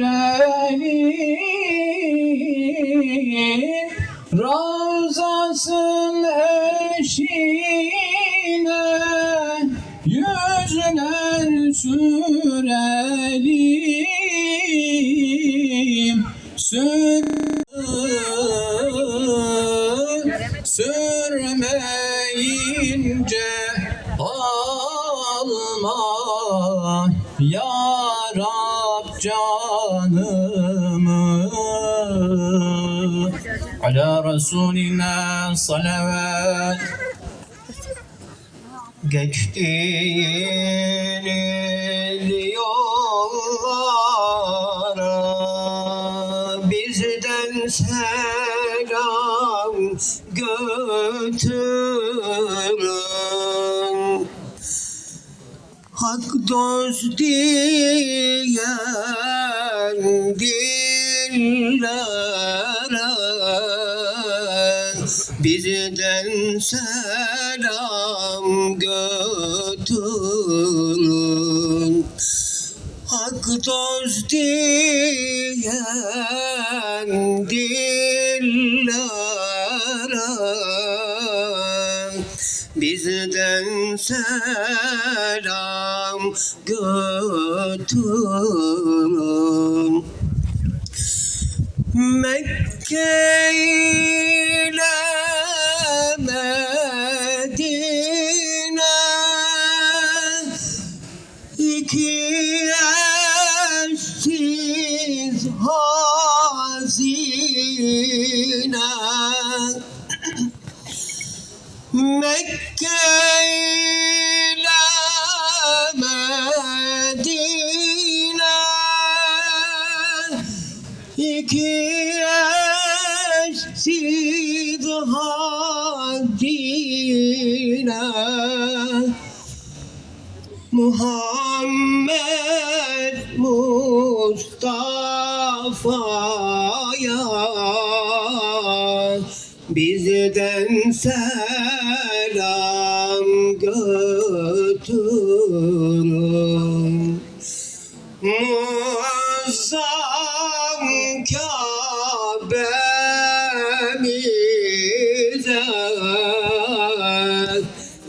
sürelim Ravzasın eşine Yüzler sürelim Sür Resulina salavat Geçtiğiniz yollara bizden selam götürün. Hak dost diyen dillere bizden selam götürün. Hak dost diyen dillere bizden selam götürün. Mekke ile hazine. Mekke ile Medine. İki eşsiz hazine. Muhammed bizden selam götürün. Muazzam Kabe'mize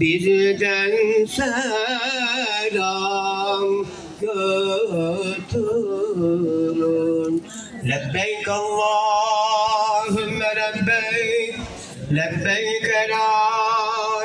bizden selam götürün. Lebbeyk Allahümme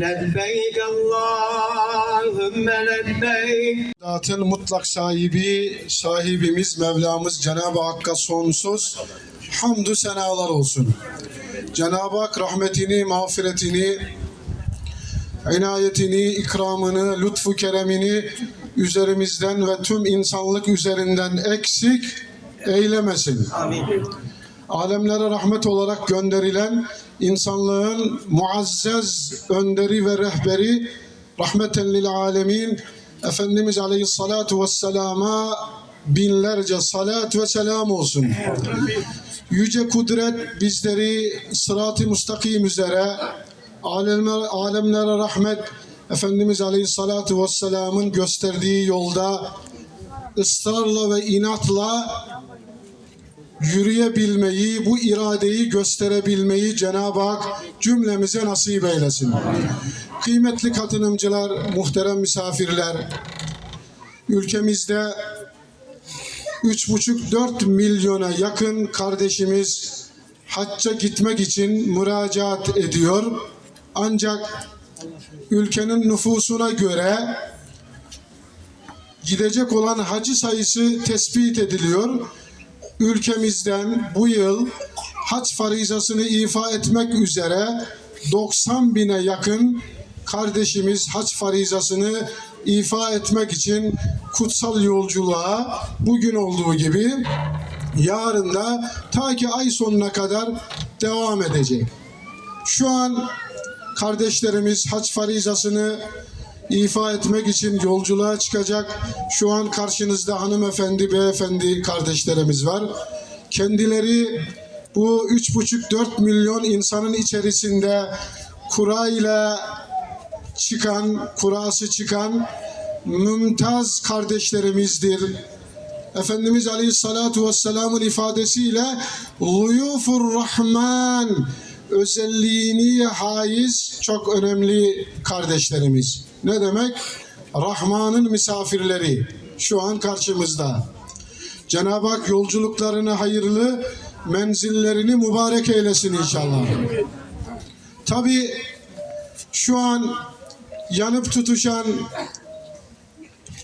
Lebbeyk Allahümme lebbeyk. Zatın mutlak sahibi, sahibimiz Mevlamız Cenab-ı Hakk'a sonsuz hamdü senalar olsun. Cenab-ı Hak rahmetini, mağfiretini, inayetini, ikramını, lütfu keremini üzerimizden ve tüm insanlık üzerinden eksik eylemesin. Amin. Alemlere rahmet olarak gönderilen insanlığın muazzez önderi ve rehberi rahmeten lil alemin Efendimiz Aleyhissalatu Vesselam'a binlerce salat ve selam olsun. Yüce kudret bizleri sırat-ı müstakim üzere alemler, alemlere rahmet Efendimiz Aleyhissalatu Vesselam'ın gösterdiği yolda ısrarla ve inatla yürüyebilmeyi, bu iradeyi gösterebilmeyi Cenab-ı Hak cümlemize nasip eylesin. Kıymetli katılımcılar, muhterem misafirler, ülkemizde 3,5-4 milyona yakın kardeşimiz hacca gitmek için müracaat ediyor. Ancak ülkenin nüfusuna göre gidecek olan hacı sayısı tespit ediliyor. Ülkemizden bu yıl hac farizasını ifa etmek üzere 90 bine yakın kardeşimiz hac farizasını ifa etmek için kutsal yolculuğa bugün olduğu gibi yarın da ta ki ay sonuna kadar devam edecek. Şu an kardeşlerimiz hac farizasını ifa etmek için yolculuğa çıkacak. Şu an karşınızda hanımefendi, beyefendi kardeşlerimiz var. Kendileri bu üç buçuk dört milyon insanın içerisinde kura ile çıkan, kurası çıkan mümtaz kardeşlerimizdir. Efendimiz Aleyhissalatu Vesselam'ın ifadesiyle Luyufur Rahman özelliğini haiz çok önemli kardeşlerimiz. Ne demek? Rahman'ın misafirleri şu an karşımızda. Cenab-ı Hak yolculuklarını hayırlı, menzillerini mübarek eylesin inşallah. Tabi şu an yanıp tutuşan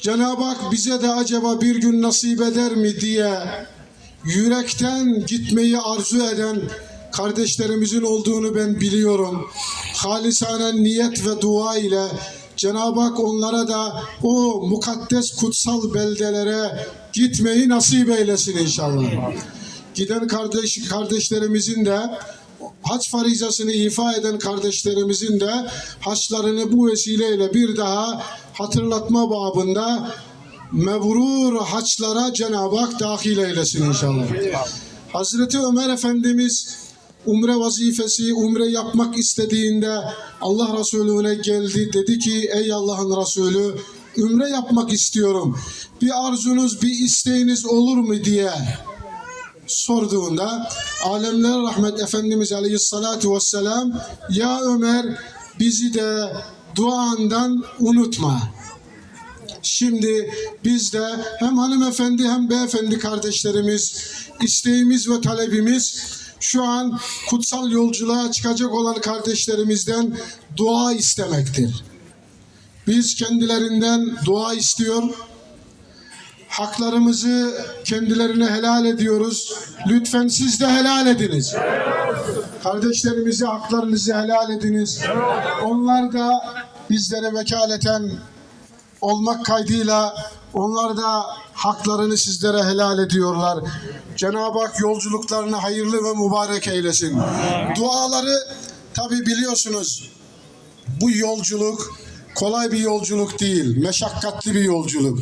Cenab-ı Hak bize de acaba bir gün nasip eder mi diye yürekten gitmeyi arzu eden kardeşlerimizin olduğunu ben biliyorum. Halisane niyet ve dua ile Cenab-ı Hak onlara da o mukaddes kutsal beldelere gitmeyi nasip eylesin inşallah. Giden kardeş kardeşlerimizin de hac farizasını ifa eden kardeşlerimizin de haçlarını bu vesileyle bir daha hatırlatma babında mebrur haçlara Cenab-ı Hak dahil eylesin inşallah. Hazreti Ömer Efendimiz umre vazifesi, umre yapmak istediğinde Allah Resulüne geldi. Dedi ki ey Allah'ın Resulü umre yapmak istiyorum. Bir arzunuz, bir isteğiniz olur mu diye sorduğunda alemler rahmet Efendimiz Aleyhissalatu vesselam ya Ömer bizi de duandan unutma. Şimdi biz de hem hanımefendi hem beyefendi kardeşlerimiz isteğimiz ve talebimiz şu an kutsal yolculuğa çıkacak olan kardeşlerimizden dua istemektir. Biz kendilerinden dua istiyor, haklarımızı kendilerine helal ediyoruz. Lütfen siz de helal ediniz. Kardeşlerimize haklarınızı helal ediniz. Onlar da bizlere vekaleten olmak kaydıyla onlar da haklarını sizlere helal ediyorlar. Cenab-ı Hak yolculuklarını hayırlı ve mübarek eylesin. Duaları tabi biliyorsunuz bu yolculuk kolay bir yolculuk değil, meşakkatli bir yolculuk.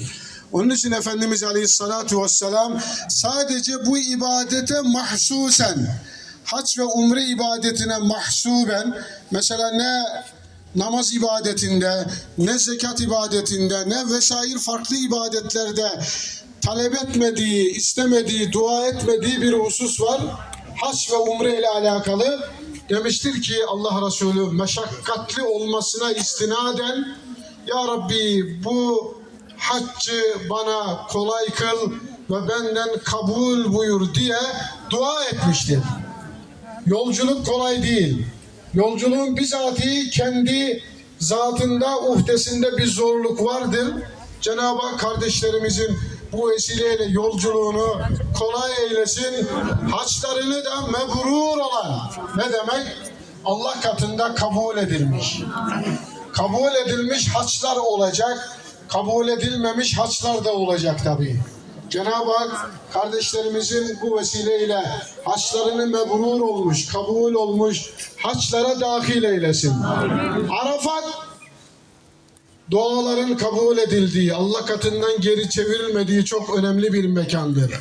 Onun için Efendimiz Aleyhissalatu Vesselam sadece bu ibadete mahsusen, hac ve umre ibadetine mahsuben, mesela ne namaz ibadetinde, ne zekat ibadetinde, ne vesaire farklı ibadetlerde talep etmediği, istemediği, dua etmediği bir husus var. Hac ve umre ile alakalı demiştir ki Allah Resulü meşakkatli olmasına istinaden Ya Rabbi bu haccı bana kolay kıl ve benden kabul buyur diye dua etmiştir. Yolculuk kolay değil. Yolculuğun bizatihi kendi zatında, uhdesinde bir zorluk vardır. Cenab-ı Hak kardeşlerimizin bu vesileyle yolculuğunu kolay eylesin. Haçlarını da mebrur olan ne demek? Allah katında kabul edilmiş. Kabul edilmiş haçlar olacak. Kabul edilmemiş haçlar da olacak tabii. Cenab-ı Hak kardeşlerimizin bu vesileyle haçlarını mebrur olmuş, kabul olmuş haçlara dahil eylesin. Arafat duaların kabul edildiği, Allah katından geri çevrilmediği çok önemli bir mekandır.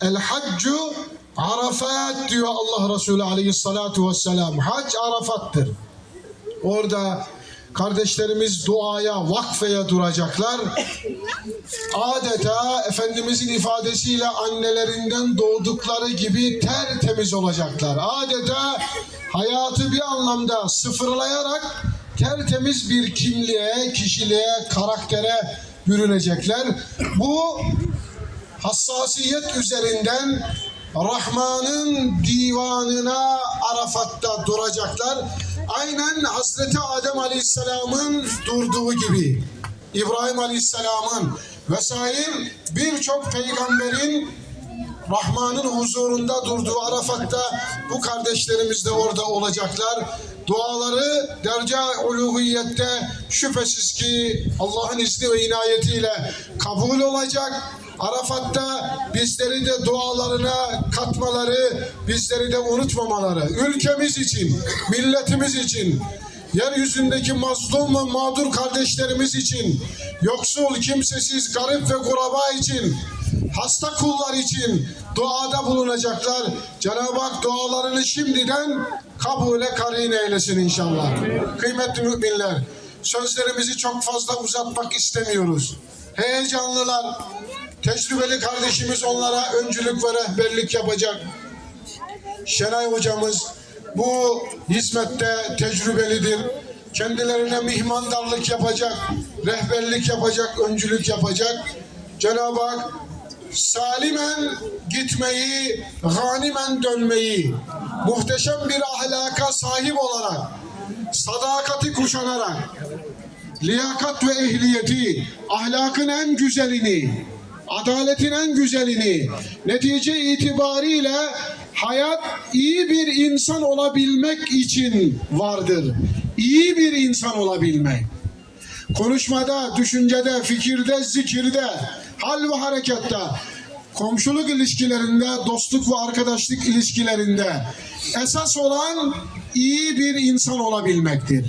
El haccu Arafat diyor Allah Resulü aleyhissalatu vesselam. Hac Arafat'tır. Orada kardeşlerimiz duaya, vakfeye duracaklar. Adeta Efendimizin ifadesiyle annelerinden doğdukları gibi tertemiz olacaklar. Adeta hayatı bir anlamda sıfırlayarak tertemiz bir kimliğe, kişiliğe, karaktere bürünecekler. Bu hassasiyet üzerinden Rahman'ın divanına Arafat'ta duracaklar. Aynen Hazreti Adem Aleyhisselam'ın durduğu gibi. İbrahim Aleyhisselam'ın vesaire birçok peygamberin Rahman'ın huzurunda durduğu Arafat'ta bu kardeşlerimiz de orada olacaklar. Duaları derece uluhiyette şüphesiz ki Allah'ın izni ve inayetiyle kabul olacak. Arafat'ta bizleri de dualarına katmaları, bizleri de unutmamaları, ülkemiz için, milletimiz için, yeryüzündeki mazlum ve mağdur kardeşlerimiz için, yoksul, kimsesiz, garip ve kuraba için, hasta kullar için duada bulunacaklar. Cenab-ı Hak dualarını şimdiden kabule karin eylesin inşallah. Kıymetli müminler, sözlerimizi çok fazla uzatmak istemiyoruz. Heyecanlılar, tecrübeli kardeşimiz onlara öncülük ve rehberlik yapacak. Şenay hocamız bu hizmette tecrübelidir. Kendilerine mihmandarlık yapacak, rehberlik yapacak, öncülük yapacak. Cenab-ı Hak salimen gitmeyi, ganimen dönmeyi, muhteşem bir ahlaka sahip olarak, sadakati kuşanarak, liyakat ve ehliyeti, ahlakın en güzelini, adaletin en güzelini, netice itibariyle hayat iyi bir insan olabilmek için vardır. İyi bir insan olabilmek. Konuşmada, düşüncede, fikirde, zikirde, hal ve harekette, komşuluk ilişkilerinde, dostluk ve arkadaşlık ilişkilerinde esas olan iyi bir insan olabilmektir.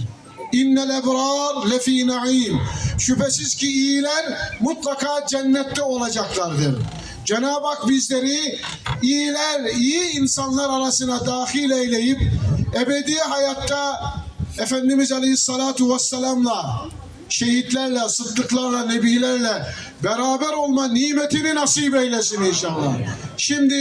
İnnel ebrar lefî naim. Şüphesiz ki iyiler mutlaka cennette olacaklardır. Cenab-ı Hak bizleri iyiler, iyi insanlar arasına dahil eyleyip ebedi hayatta Efendimiz Aleyhissalatu Vesselam'la şehitlerle, sıddıklarla, nebilerle beraber olma nimetini nasip eylesin inşallah. Şimdi